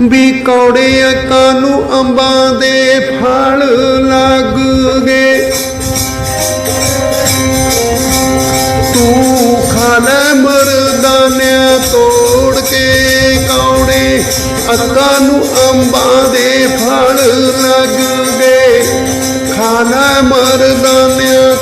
ਵੀ ਕੌੜੇ ਅੱਕਾਂ ਨੂੰ ਅੰਬਾਂ ਦੇ ਫਲ ਲੱਗ ਗਏ? ਤੂੰ ਖਾ ਲੈ ਮਰਦਾਨਿਆਂ ਤੋੜ ਕੇ ਕੌੜੇ ਅੱਕਾਂ ਨੂੰ ਅੰਬਾਂ ਦੇ ਫਲ ਲੱਗ ਗਏ। ਖਾ ਲੈ ਮਰਦਾਨਿਆਂ